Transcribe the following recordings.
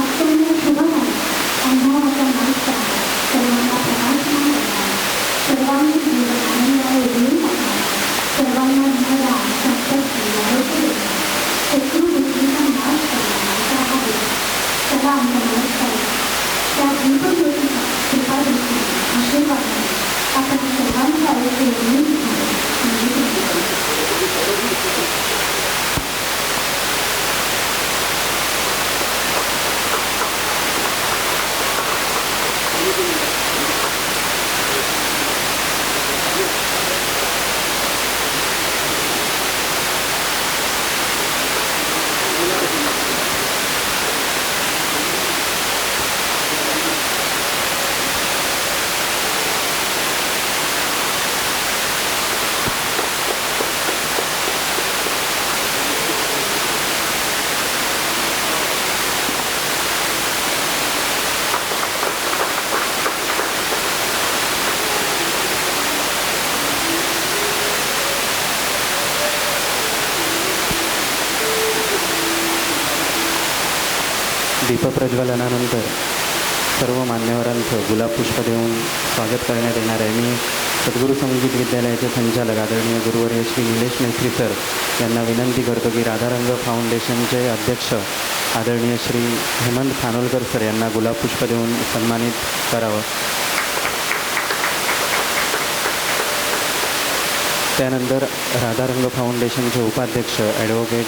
Thank you. दीपप्रज्वलनानंतर सर्व मान्यवरांचं गुलाब पुष्प देऊन स्वागत करण्यात येणार आहे. मी सद्गुरू संगीत विद्यालयाचे संचालक आदरणीय गुरुवर्य श्री निलेश मेस्त्री सर यांना विनंती करतो की राधारंग फाउंडेशनचे अध्यक्ष आदरणीय श्री हेमंत खानोलकर सर यांना गुलाब पुष्प देऊन सन्मानित करावं. त्यानंतर राधारंग फाउंडेशनचे उपाध्यक्ष advocate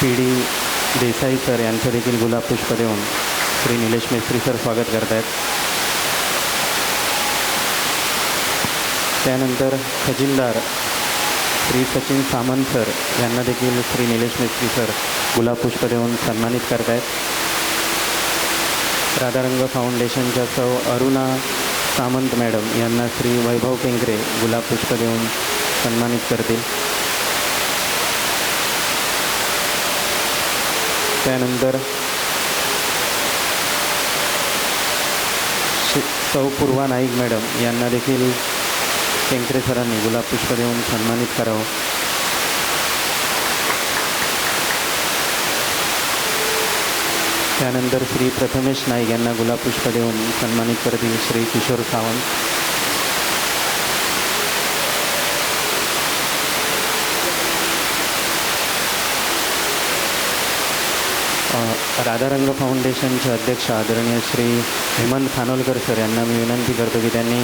P D Desai sir यांचं देखील गुलाब पुष्प देऊन श्री निलेश मेस्त्री सर स्वागत करत आहेत त्यानंतर खजिनदार श्री सचिन सामंत सर यांना देखील श्री निलेश मेस्त्री सर गुलाब पुष्प देऊन सन्मानित करत आहेत राधारंग फाउंडेशनच्या सौ अरुणा सामंत मॅडम यांना श्री वैभव केंकरे गुलाब पुष्प देऊन सन्मानित करतील. त्यानंतर शि सौ पूर्वा नाईक मॅडम यांना देखील केंकरे सरांनी गुलाबपुष्प देऊन सन्मानित करावं. त्यानंतर श्री प्रथमेश नाईक यांना गुलाबपुष्प देऊन सन्मानित करतील श्री किशोर सावंत. राधारंग फाउंडेशनचे अध्यक्ष आदरणीय श्री हेमंत खानोलकर सर यांना मी विनंती करतो की त्यांनी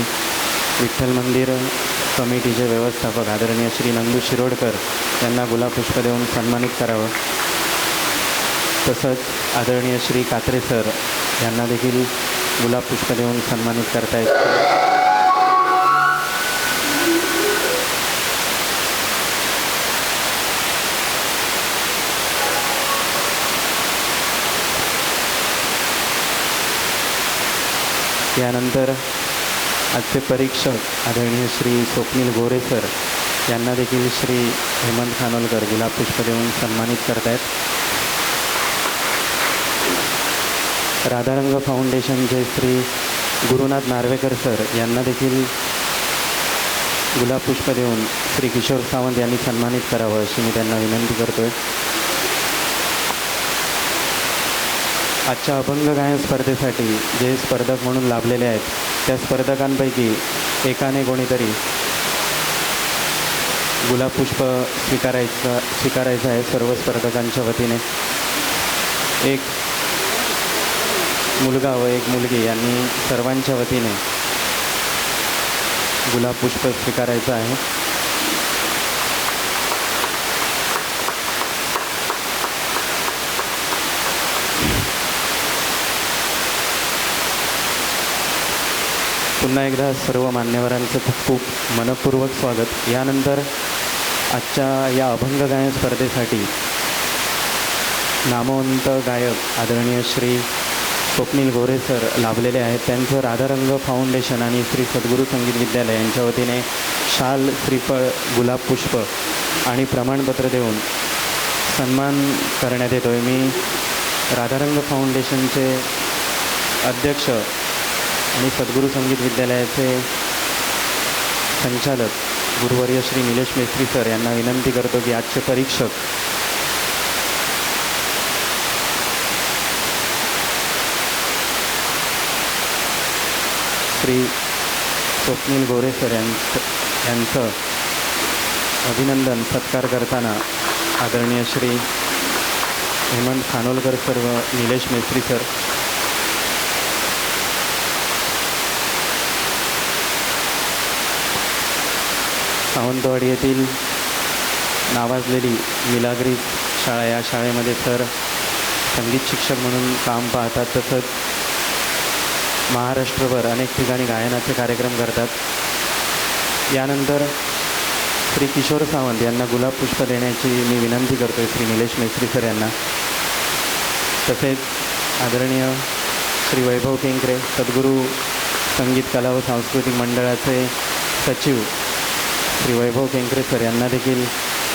विठ्ठल मंदिर कमिटीचे व्यवस्थापक आदरणीय श्री नंदू शिरोडकर यांना गुलाबपुष्प देऊन सन्मानित करावं. तसंच आदरणीय श्री कात्रे सर यांना देखील गुलाबपुष्प देऊन सन्मानित करता करतायत यानंतर आजचे परीक्षक आदरणीय श्री स्वप्नील गोरे सर यांना देखील श्री हेमंत खानोलकर गुलाब पुष्प देऊन सन्मानित करत आहेत राधारंग फाउंडेशनचे श्री गुरुनाथ नार्वेकर सर यांना देखील गुलाब पुष्प देऊन श्री किशोर सावंत यांनी सन्मानित करावं अशी मी त्यांना विनंती करतो आहे आजच्या अभंग गायन स्पर्धेसाठी जे स्पर्धक म्हणून लाभलेले आहेत त्या स्पर्धकांपैकी एकाने कोणीतरी गुलाब पुष्प स्वीकारायचं स्वीकारायचं आहे सर्व स्पर्धकांच्या वतीने. एक मुलगा व एक मुलगी यांनी सर्वांच्या वतीने गुलाब पुष्प स्वीकारायचं आहे. पुन्हा एकदा सर्व मान्यवरांचं खूप खूप मनपूर्वक स्वागत. यानंतर आजच्या या अभंग गायन स्पर्धेसाठी नामवंत गायक आदरणीय श्री स्वप्नील गोरे सर लाभलेले आहेत. त्यांचं राधारंग फाउंडेशन आणि श्री सद्गुरू संगीत विद्यालय यांच्या वतीने शाल श्रीफळ गुलाब पुष्प आणि प्रमाणपत्र देऊन सन्मान करण्यात येतो आहे मी राधारंग फाउंडेशनचे अध्यक्ष आणि सद्गुरू संगीत विद्यालयाचे संचालक गुरुवर्य श्री निलेश मेस्त्री सर यांना विनंती करतो की आजचे परीक्षक श्री स्वप्नील गोरे सर यांचं यांचं अभिनंदन सत्कार करताना आदरणीय श्री हेमंत खानोलकर सर व निलेश मेस्त्री सर सावंतवाडी येथील नावाजलेली मिलाग्री शाळा या शाळेमध्ये सर संगीत शिक्षक म्हणून काम पाहतात तसंच महाराष्ट्रभर अनेक ठिकाणी गायनाचे कार्यक्रम करतात. यानंतर श्री किशोर सावंत यांना गुलाब पुष्प देण्याची मी विनंती करतो आहे श्री निलेश मेस्त्री सर यांना. तसेच आदरणीय श्री वैभव केंकरे सद्गुरू संगीत कला व सांस्कृतिक मंडळाचे सचिव श्री वैभव केंकरे सर यांना देखील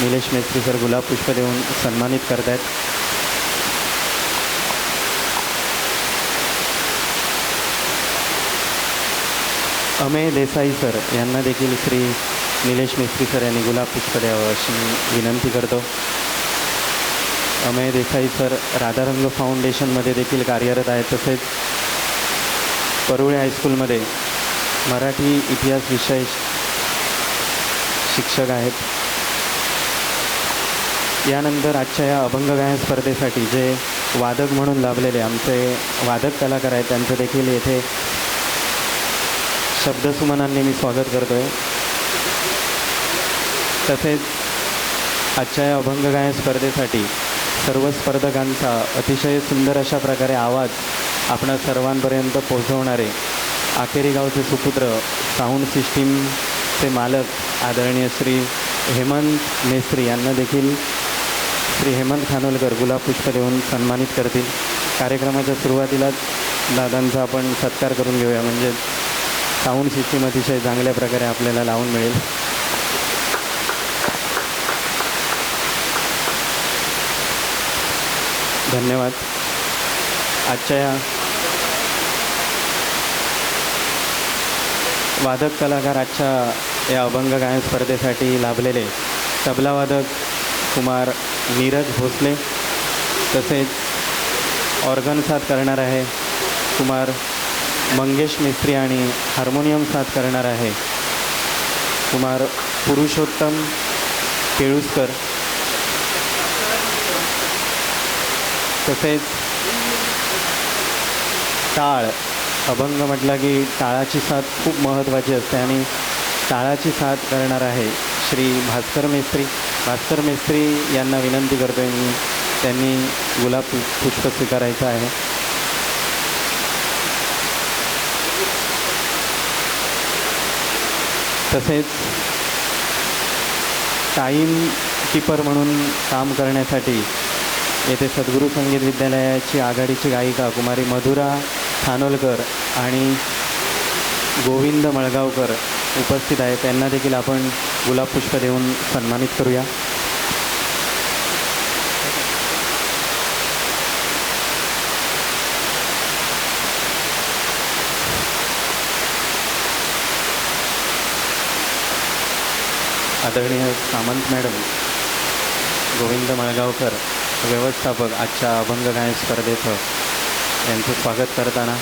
निलेश मेस्त्री सर गुलाब पुष्प देऊन सन्मानित करत आहेत अमेय देसाई सर यांना देखील श्री निलेश मेस्त्री सर यांनी गुलाब पुष्प द्यावं अशी मी विनंती करतो. अमेय देसाई सर राधारंग फाउंडेशनमध्ये देखील कार्यरत आहेत तसेच परुळे हायस्कूलमध्ये मराठी इतिहास विषय शिक्षक आहेत. यानंतर आजच्या या अभंग गायन स्पर्धेसाठी जे वादक म्हणून लाभलेले आमचे वादक कलाकार आहेत त्यांचं देखील येथे शब्दसुमनांनी मी स्वागत करतो आहे तसेच आजच्या या अभंग गायन स्पर्धेसाठी सर्व स्पर्धकांचा अतिशय सुंदर अशा प्रकारे आवाज आपणा सर्वांपर्यंत पोहोचवणारे आखेरी गावचे सुपुत्र साऊंड सिस्टीमचे मालक आदरणीय श्री हेमंत मेस्त्री यांना देखील श्री हेमंत खानोलकर गुलाबपुष्प देऊन सन्मानित करतील. कार्यक्रमाच्या सुरुवातीलाच दादांचा आपण सत्कार करून घेऊया. म्हणजे साऊंड सिस्टीम अतिशय चांगल्या प्रकारे आपल्याला लावून मिळेल. धन्यवाद. आजच्या या वादक कलाकार आजच्या या अभंग गायन स्पर्धेसाठी लाभलेले तबलावादक कुमार नीरज भोसले तसेच ऑर्गन साथ करणार आहे कुमार मंगेश मिस्त्री आणि हार्मोनियम साथ करणार आहे कुमार पुरुषोत्तम केळुसकर तसेच टाळ अभंग म्हटलं की टाळाची साथ खूप महत्त्वाची असते आणि टाळाची साथ करणार आहे श्री भास्कर मेस्त्री. भास्कर मेस्त्री यांना विनंती करतो आहे मी. त्यांनी गुलाब पुष्प स्वीकारायचं आहे. तसेच टाईम कीपर म्हणून काम करण्यासाठी येथे सद्गुरू संगीत विद्यालयाची आघाडीची गायिका कुमारी मधुरा खानोलकर आणि गोविंद मळगावकर उपस्थित आहेत त्यांना देखील आपण गुलाबपुष्प देऊन सन्मानित करूया. आदरणीय सामंत मॅडम गोविंद मळगावकर व्यवस्थापक आजच्या अभंग गायन स्पर्धेचं यांचं स्वागत करताना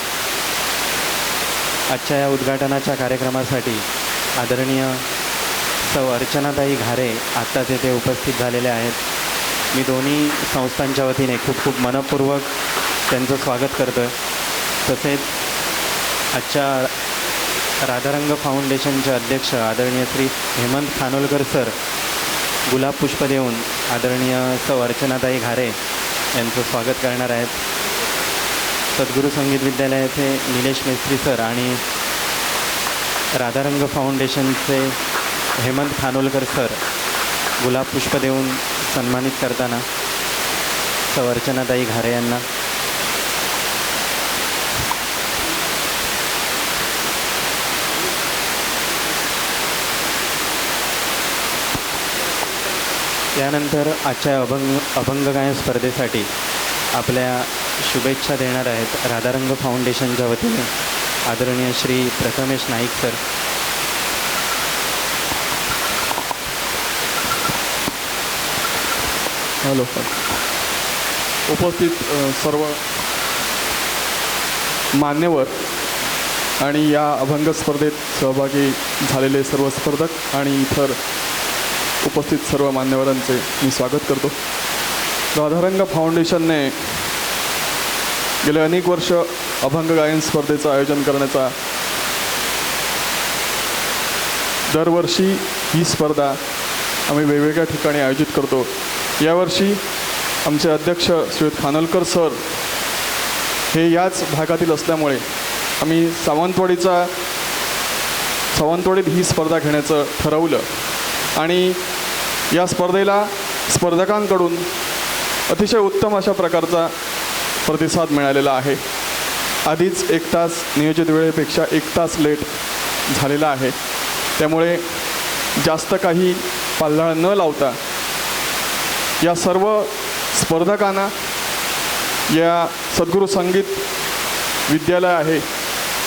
आजच्या या उद्घाटनाच्या कार्यक्रमासाठी आदरणीय सौ अर्चनाताई घारे आत्ताच येथे उपस्थित झालेले आहेत. मी दोन्ही संस्थांच्या वतीने खूप खूप मनपूर्वक त्यांचं स्वागत करतो तसेच आजच्या राधारंग फाउंडेशनचे अध्यक्ष आदरणीय श्री हेमंत खानोलकर सर गुलाब पुष्प देऊन आदरणीय सौ अर्चनाताई घारे यांचं स्वागत करणार आहेत. सद्गुरू संगीत विद्यालयाचे निलेश मेस्त्री सर आणि राधारंग फाउंडेशनचे हेमंत खानोलकर सर गुलाब पुष्प देऊन सन्मानित करताना सवर्चनाताई घारे यांना. त्यानंतर आजच्या अभंग अभंग गायन स्पर्धेसाठी आपल्या शुभेच्छा देणार आहेत राधारंग फाउंडेशनच्या वतीने. आदरणीय श्री प्रथमेश नाईक सर. हॅलो. उपस्थित सर्व मान्यवर आणि या अभंग स्पर्धेत सहभागी झालेले सर्व स्पर्धक आणि इतर उपस्थित सर्व मान्यवरांचे मी स्वागत करतो. राधारंग फाउंडेशनने गेले अनेक वर्ष अभंग गायन स्पर्धेचं आयोजन करण्याचा दरवर्षी ही स्पर्धा आम्ही वेगवेगळ्या ठिकाणी आयोजित करतो. यावर्षी आमचे अध्यक्ष श्रीयुत खानोलकर सर हे याच भागातील असल्यामुळे आम्ही सावंतवाडीचा सावंतवाडीत ही स्पर्धा घेण्याचं ठरवलं. आणि या स्पर्धेला स्पर्धकांकडून अतिशय उत्तम अशा प्रकारचा प्रतिसाद मिळालेला आहे. आधीच एक तास नियोजित वेळेपेक्षा एक तास लेट झालेला आहे. त्यामुळे जास्त काही पाल्हाळ न लावता या सर्व स्पर्धकांना या सद्गुरू संगीत विद्यालय आहे.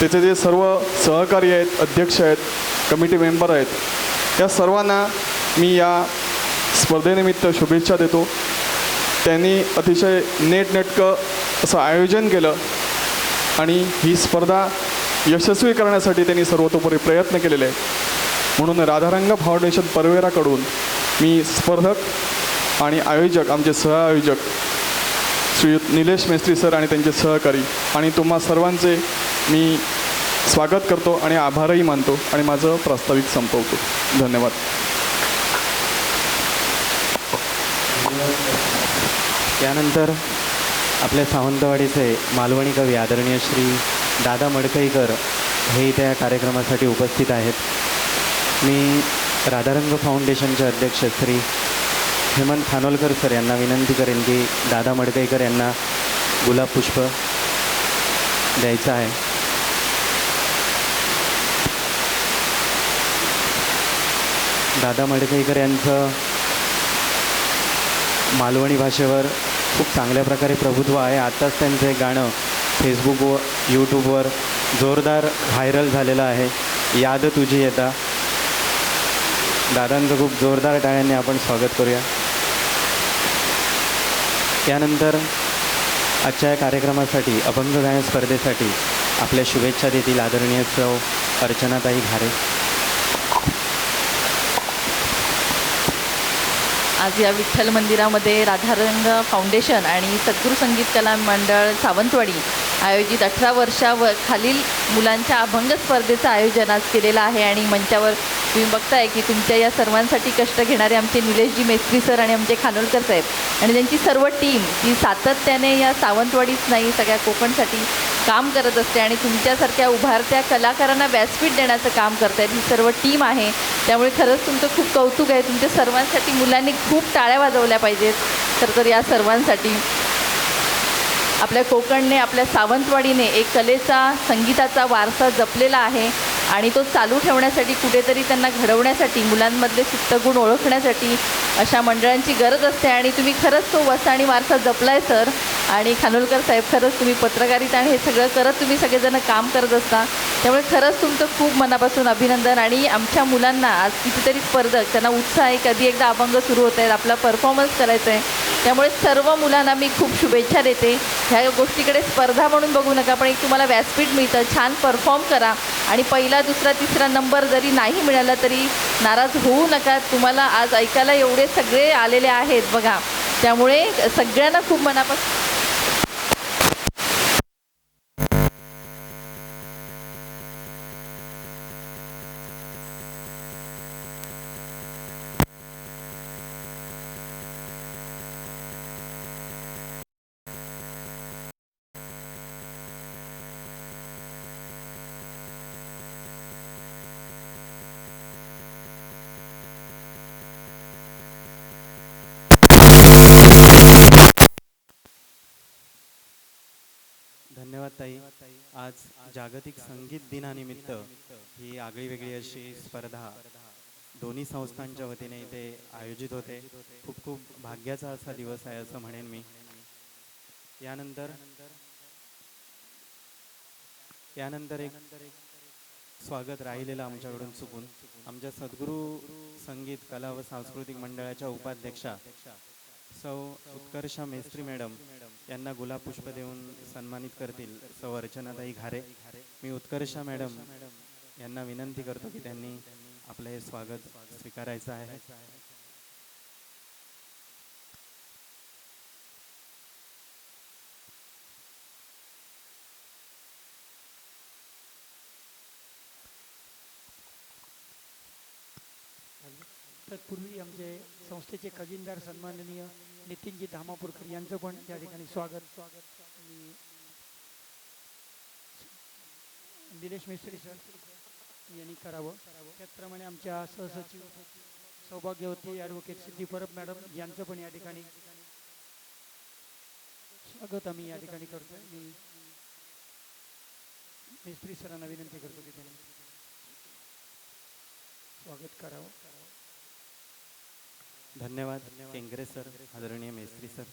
त्याचे जे सर्व सहकारी आहेत अध्यक्ष आहेत कमिटी मेंबर आहेत या सर्वांना मी या स्पर्धेनिमित्त शुभेच्छा देतो. त्यांनी अतिशय नेटनेटकं असं आयोजन केलं. आणि ही स्पर्धा यशस्वी करण्यासाठी त्यांनी सर्वतोपरी प्रयत्न केलेले आहेत. म्हणून राधारंग फाउंडेशन परवेराकडून मी स्पर्धक आणि आयोजक आमचे सहआयोजक श्रीयुत निलेश मेस्त्री सर आणि त्यांचे सहकारी आणि तुम्हा सर्वांचे मी स्वागत करतो आणि आभारही मानतो आणि माझं प्रास्ताविक संपवतो. धन्यवाद. त्यानंतर आपल्या सावंतवाडीचे मालवणी कवी आदरणीय श्री दादा मडकईकर हे इथे या कार्यक्रमासाठी उपस्थित आहेत. मी राधारंग फाउंडेशनचे अध्यक्ष श्री हेमंत खानोलकर सर यांना विनंती करेन की दादा मडकईकर यांना गुलाब पुष्प द्यायचं आहे. दादा मडकईकर यांचं मालवणी भाषेवर खूप चांगल्या प्रकारे प्रभुत्व आहे. आत्ताच त्यांचं एक गाणं फेसबुकवर यूट्यूबवर जोरदार व्हायरल झालेलं आहे. याद तुझी येता. दादांचं खूप जोरदार टाळ्यांनी आपण स्वागत करूया. त्यानंतर आजच्या या कार्यक्रमासाठी अभंग गायन स्पर्धेसाठी आपल्या शुभेच्छा देतील आदरणीय सौ अर्चनाताई घारे. आज या विठ्ठल मंदिरामध्ये राधारंग फाउंडेशन आणि सद्गुरू संगीत कला मंडळ सावंतवाडी आयोजित अठरा वर्षावर खालील मुलांच्या अभंग स्पर्धेचं आयोजन आज केलेलं आहे आणि मंचावर तुम्ही बघताय की तुमच्या या सर्वांसाठी कष्ट घेणारे आमचे निलेशजी मेस्त्री सर आणि आमचे खानोलकर साहेब. आणि त्यांची सर्व टीम ही सातत्याने या सावंतवाडीच नाही सगळ्या कोकणसाठी काम करत असते आणि तुमच्यासारख्या उभारत्या कलाकारांना व्यासपीठ देण्याचं काम करतायत ही सर्व टीम आहे. त्यामुळे खरंच तुमचं खूप कौतुक आहे. तुमच्या सर्वांसाठी मुलांनी खूप टाळ्या वाजवल्या पाहिजेत. तर तर या सर्वांसाठी आपल्या कोकणने आपल्या सावंतवाडीने एक कलेचा संगीताचा वारसा जपलेला आहे. आणि तो चालू ठेवण्यासाठी कुठेतरी त्यांना घडवण्यासाठी मुलांमधले सुप्तगुण ओळखण्यासाठी अशा मंडळांची गरज असते. आणि तुम्ही खरंच तो वसा आणि वारसा जपलाय सर. आणि खानोलकर साहेब खरंच तुम्ही पत्रकारिता आणि हे सगळं करत तुम्ही सगळेजण काम करत असता. त्यामुळे खरंच तुमचं खूप मनापासून अभिनंदन. आणि आमच्या मुलांना आज कितीतरी स्पर्धक त्यांना उत्साह आहे कधी एकदा अभंग सुरू होत आहेत आपला परफॉर्मन्स करायचा आहे त्यामुळे सर्व मुलांना मी खूप शुभेच्छा देते. ह्या गोष्टीकडे स्पर्धा म्हणून बघू नका पण एक तुम्हाला व्यासपीठ मिळतं. छान परफॉर्म करा. आणि पहिला दुसरा तिसरा नंबर जरी नाही मिळाला तरी नाराज होऊ नका. तुम्हाला आज ऐकायला एवढे सगळे आलेले आहेत बघा. त्यामुळे सगळ्यांना खूप मनापासून धन्यवाद आज जागतिक संगीत दिनानिमित्त ही आगळी वेगळी अशी स्पर्धा दोन्ही संस्थांच्या वतीने इथे आयोजित होते. खूप खूप भाग्याचा असा दिवस आहे असं म्हणेन मी. यानंतर यानंतर एक स्वागत राहिलेलं आमच्याकडून चुकून. आमच्या सद्गुरू संगीत कला व सांस्कृतिक मंडळाच्या उपाध्यक्षा सौ उत्कर्षा मेस्त्री मॅडम यांना गुलाब पुष्प देऊन सन्मानित करतील. सौ अर्चनाताई घारे. मी उत्कर्षा मॅडम यांना विनंती करतो की त्यांनी आपलं हे स्वागत स्वीकारायचं आहे. पूर्वी आमचे संस्थेचे खजिनदार सन्माननीय नितीनजी धामापूरकर यांचं पण या ठिकाणी स्वागत. स्वागत आणि मिस्त्री सर यांनी करावं. त्याचप्रमाणे आमच्या सहसचिव सौभाग्यवती ॲडव्होकेट सिद्धी परब मॅडम यांचं पण या ठिकाणी स्वागत आम्ही या ठिकाणी करतो मी मिस्त्री सरांना विनंती करतो की त्यांनी स्वागत करावं. धन्यवाद केंगरे सर आदरणीय मेस्त्री सर.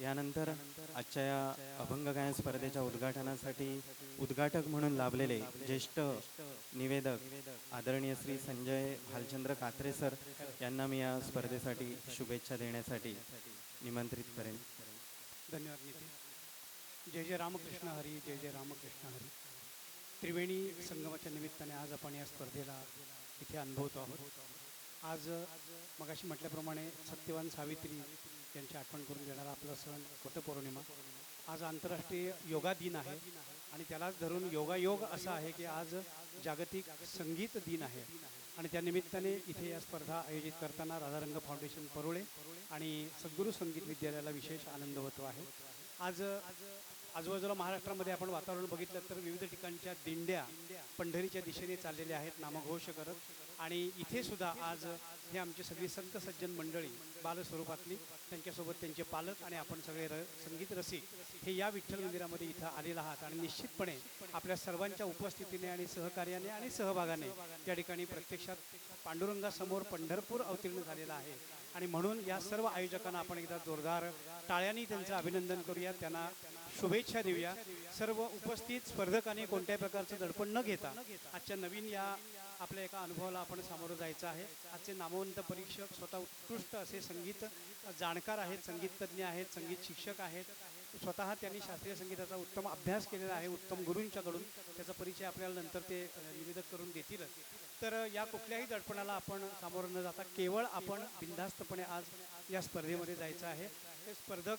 यानंतर आजच्या या अभंग गायन स्पर्धेच्या उद्घाटनासाठी उद्घाटक म्हणून लाभलेले ज्येष्ठ निवेदक आदरणीय श्री संजय भालचंद्र कात्रे सर यांना मी या स्पर्धेसाठी शुभेच्छा देण्यासाठी निमंत्रित करेन. धन्यवाद नितीन. जय जय रामकृष्ण हरी जय जय रामकृष्ण हरी. त्रिवेणी संगमाच्या निमित्ताने आज आपण या स्पर्धेला इथे अनुभवतो आहोत. आज मगाशी म्हटल्याप्रमाणे सत्यवान सावित्री यांची आठवण करून देणारा आपला सण वटपौर्णिमा आज आंतरराष्ट्रीय योगा दिन आहे आणि त्यालाच धरून योगायोग असा आहे की आज जागतिक संगीत दिन आहे. आणि त्या निमित्ताने इथे या स्पर्धा आयोजित करताना राधारंग फाउंडेशन परोळे आणि सद्गुरू संगीत विद्यालयाला विशेष आनंद होतो आहे. आज आजूबाजूला महाराष्ट्रामध्ये आपण वातावरण बघितलं तर विविध ठिकाणच्या दिंड्या पंढरीच्या दिशेने चाललेल्या आहेत नामघोष करत. आणि इथे सुद्धा आज हे आमची सगळी संत सज्जन मंडळी बालस्वरूपातली त्यांच्यासोबत त्यांचे पालक आणि आपण सगळे र संगीत रसिक हे या विठ्ठल मंदिरामध्ये इथं आलेला आहात. आणि निश्चितपणे आपल्या सर्वांच्या उपस्थितीने आणि सहकार्याने आणि सहभागाने त्या ठिकाणी प्रत्यक्षात पांडुरंगासमोर पंढरपूर अवतीर्ण झालेला आहे. आणि म्हणून या सर्व आयोजकांना आपण एकदा जोरदार टाळ्यांनी त्यांचं अभिनंदन करूया. त्यांना शुभेच्छा देऊया. सर्व उपस्थित स्पर्धकांनी कोणत्याही प्रकारचं दडपण न घेता आजच्या नवीन या आपल्या एका अनुभवाला आपण सामोरं जायचं आहे. आजचे नामवंत परीक्षक स्वतः उत्कृष्ट असे संगीत जाणकार आहेत संगीततज्ञ आहेत संगीत शिक्षक आहेत. स्वतः त्यांनी शास्त्रीय संगीताचा उत्तम अभ्यास केलेला आहे उत्तम गुरूंच्याकडून. त्याचा परिचय आपल्याला नंतर ते निवेदक करून देतीलच तर या कुठल्याही दडपणाला आपण सामोरं न जाता केवळ आपण बिनधास्तपणे आज या स्पर्धेमध्ये जायचं आहे. हे स्पर्धक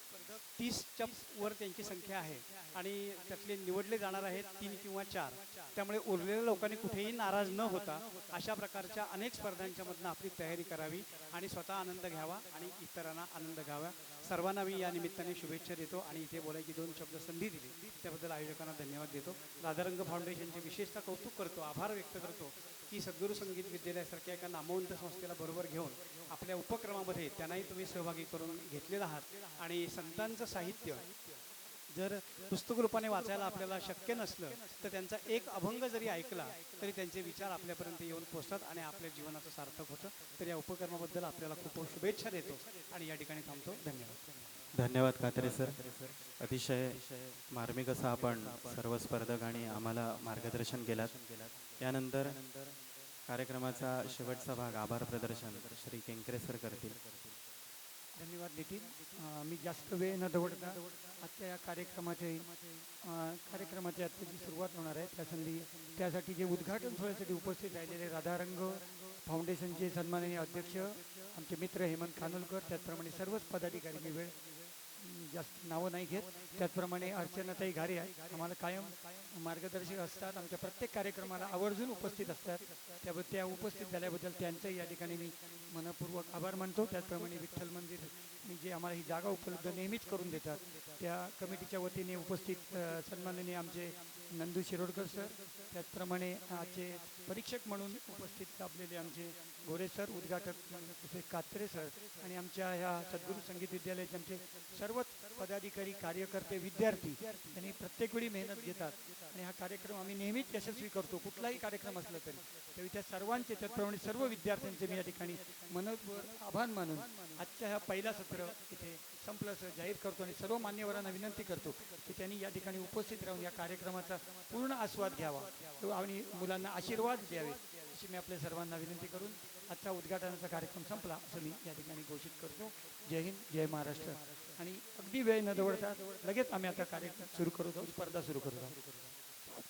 तीसच्या वर त्यांची संख्या आहे. आणि त्यातले निवडले जाणार आहेत तीन किंवा चार. त्यामुळे उरलेल्या लोकांनी कुठेही नाराज न होता अशा प्रकारच्या अनेक स्पर्धांच्या मधनं आपली तयारी करावी आणि स्वतः आनंद घ्यावा आणि इतरांना आनंद घ्यावा. सर्वांना मी या निमित्ताने शुभेच्छा देतो आणि इथे बोलायची दोन शब्द संधी दिली. त्याबद्दल आयोजकांना धन्यवाद देतो. राधारंग फाउंडेशनचे विशेषतः कौतुक करतो आभार व्यक्त करतो. की सद्गुरू संगीत विद्यालयासारख्या एका नामवंत संस्थेला बरोबर घेऊन आपल्या उपक्रमामध्ये त्यांनाही तुम्ही सहभागी करून घेतलेला आहात. आणि संतांचं साहित्य जर पुस्तक रूपाने वाचायला आपल्याला शक्य नसलं तर त्यांचा एक अभंग जरी ऐकला तरी त्यांचे विचार आपल्यापर्यंत येऊन पोचतात आणि आपल्या जीवनाचं सार्थक होतं. तर या उपक्रमाबद्दल आपल्याला खूप खूप शुभेच्छा देतो आणि या ठिकाणी थांबतो. धन्यवाद. धन्यवाद कात्रे सर. अतिशय मार्मिक असं आपण सर्व स्पर्धक आणि आम्हाला मार्गदर्शन केलात. यानंतर कार्यक्रमाचा शेवटचा भाग आभार प्रदर्शन श्री केंकरे सर करतील. धन्यवाद नितीन. मी जास्त वेळ न दवडता आजच्या या कार्यक्रमाचे कार्यक्रमाची आजची सुरुवात होणार आहे. त्या संधी त्यासाठी जे उद्घाटन सोहळ्यासाठी उपस्थित राहिलेले राधारंग फाउंडेशनचे सन्माननीय अध्यक्ष आमचे मित्र हेमंत खानोलकर त्याचप्रमाणे सर्वच पदाधिकारी मी वेळ जास्त नावं नाही घेत. त्याचप्रमाणे अर्चनाताई घारे आहे. आम्हाला कायम मार्गदर्शक असतात. आमच्या प्रत्येक कार्यक्रमाला आवर्जून उपस्थित असतात. त्याबद्दल त्या उपस्थित झाल्याबद्दल त्यांचंही या ठिकाणी मी मनपूर्वक आभार मानतो. त्याचप्रमाणे विठ्ठल मंदिर जे आम्हाला ही जागा उपलब्ध नेहमीच करून देतात त्या कमिटीच्या वतीने उपस्थित सन्माननीय आमचे नंदू शिरोडकर सर त्याचप्रमाणे आजचे परीक्षक म्हणून उपस्थित लाभलेले आमचे गोरे सर उद्घाटक तसे कात्रे सर आणि आमच्या ह्या सद्गुरू संगीत विद्यालयाचे आमचे सर्वच पदाधिकारी कार्यकर्ते विद्यार्थी त्यांनी प्रत्येक वेळी मेहनत घेतात. आणि हा कार्यक्रम आम्ही नेहमीच यशस्वी करतो कुठलाही कार्यक्रम असला तरी. त्यावेळी त्या सर्वांचे त्याचप्रमाणे सर्व विद्यार्थ्यांचे मी या ठिकाणी मनपूर आभार मानून आजच्या ह्या पहिला सत्र इथे संपलं असं जाहीर करतो आणि सर्व मान्यवरांना विनंती करतो की त्यांनी या ठिकाणी उपस्थित राहून या कार्यक्रमाचा पूर्ण आस्वाद घ्यावा. तो आणि मुलांना आशीर्वाद द्यावे अशी मी आपल्या सर्वांना विनंती करून आजचा उद्घाटनाचा कार्यक्रम संपला. असं मी या ठिकाणी घोषित करतो. जय हिंद जय महाराष्ट्र. आणि अगदी वेळ न दवडता लगेच आम्ही आता कार्यक्रम सुरू करत आहोत. स्पर्धा सुरू करत आहोत.